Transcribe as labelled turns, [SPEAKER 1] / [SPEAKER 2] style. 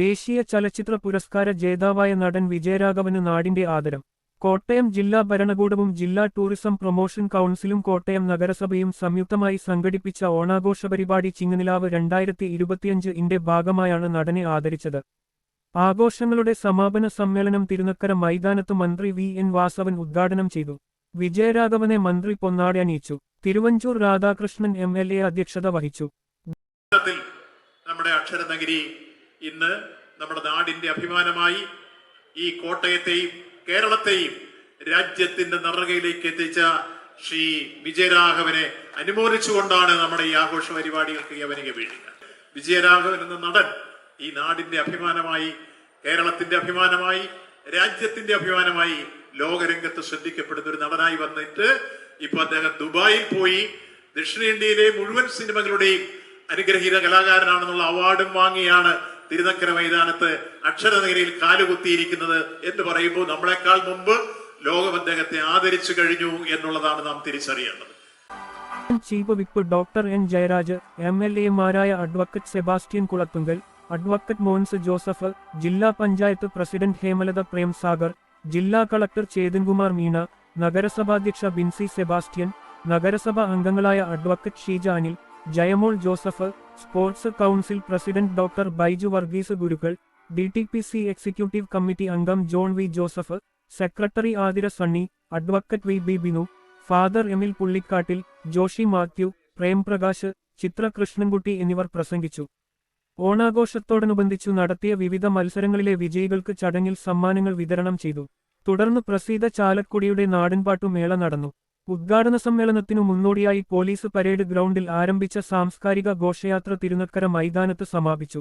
[SPEAKER 1] ദേശീയ ചലച്ചിത്ര പുരസ്കാര ജേതാവായ നടൻ വിജയരാഘവന് നാടിന്റെ ആദരം. കോട്ടയം ജില്ലാ ഭരണകൂടവും ജില്ലാ ടൂറിസം പ്രൊമോഷൻ കൗൺസിലും കോട്ടയം നഗരസഭയും സംയുക്തമായി സംഘടിപ്പിച്ച ഓണാഘോഷ പരിപാടി ചിങ്ങനിലാവ് രണ്ടായിരത്തി ഇരുപത്തിയഞ്ച് ഇന്റെ ഭാഗമായാണ് നടനെ ആദരിച്ചത്. ആഘോഷങ്ങളുടെ സമാപന സമ്മേളനം തിരുനക്കര മൈതാനത്ത് മന്ത്രി വി. എൻ. വാസവൻ ഉദ്ഘാടനം ചെയ്തു. വിജയരാഘവനെ മന്ത്രി പൊന്നാടെ അണിയിച്ചു. Thiruvanchoor Radhakrishnan M. L. A അധ്യക്ഷത വഹിച്ചു.
[SPEAKER 2] നമ്മുടെ അക്ഷരനഗരി ഇന്ന് നമ്മുടെ നാടിന്റെ അഭിമാനമായി ഈ കോട്ടയത്തെയും കേരളത്തെയും രാജ്യത്തിന്റെ നറുകയിലേക്ക് എത്തിച്ച ശ്രീ വിജയരാഘവനെ അനുമോദിച്ചുകൊണ്ടാണ് നമ്മുടെ ഈ ആഘോഷ പരിപാടികൾക്ക് യവനിക വീഴുക വിജയരാഘവൻ എന്ന നടൻ ഈ നാടിന്റെ അഭിമാനമായി കേരളത്തിന്റെ അഭിമാനമായി രാജ്യത്തിന്റെ അഭിമാനമായി ലോകരംഗത്ത് ശ്രദ്ധിക്കപ്പെടുന്ന ഒരു നടനായി വന്നിട്ട് ഇപ്പൊ അദ്ദേഹം ദുബായിൽ പോയി ദക്ഷിണേന്ത്യയിലെ മുഴുവൻ സിനിമകളുടെയും അനുഗ്രഹീത കലാകാരനാണെന്നുള്ള അവാർഡും വാങ്ങിയാണ് തിരുനക്കര മൈതാനത്ത് അക്ഷരനഗരിയിൽ കാലുകുത്തിയിരിക്കുന്നത് എന്ന് പറയുമ്പോൾ നമ്മളെക്കാൾ മുമ്പ് ലോകം ആദരിച്ചു കഴിഞ്ഞു എന്നുള്ളതാണ് നാം തിരിച്ചറിയേണ്ടത്.
[SPEAKER 1] Chief whip doctor N Jayaraj M L എമാരായ advocate Sebastian Kulathunkal advocate Mons Joseph ജില്ലാ പഞ്ചായത്ത് പ്രസിഡന്റ് ഹേമലത പ്രേംസാഗർ ജില്ലാ കളക്ടർ ചേതൻകുമാർ മീണ നഗരസഭാധ്യക്ഷ ബിൻസി സെബാസ്റ്റ്യൻ നഗരസഭാ അംഗങ്ങളായ advocate Sheeja Anil Jayamol Joseph sports council president doctor Baiju Varghese Gurukkal D T P C executive committee അംഗം John V Joseph secretary Athira Sunny advocate V B Binu father Emil Pullikkattil Joshy Mathew Premprakash Chithra Krishnankutty എന്നിവർ പ്രസംഗിച്ചു. ഓണാഘോഷത്തോടനുബന്ധിച്ചു നടത്തിയ വിവിധ മത്സരങ്ങളിലെ വിജയികൾക്ക് ചടങ്ങിൽ സമ്മാനങ്ങൾ വിതരണം ചെയ്തു. തുടർന്ന് പ്രസീത ചാലക്കുടിയുടെ നാടൻപാട്ടു മേള നടന്നു. ഉദ്ഘാടന സമ്മേളനത്തിനു മുന്നോടിയായി പോലീസ് പരേഡ് ഗ്രൗണ്ടിൽ ആരംഭിച്ച സാംസ്കാരിക ഘോഷയാത്ര തിരുനക്കര മൈതാനത്ത് സമാപിച്ചു.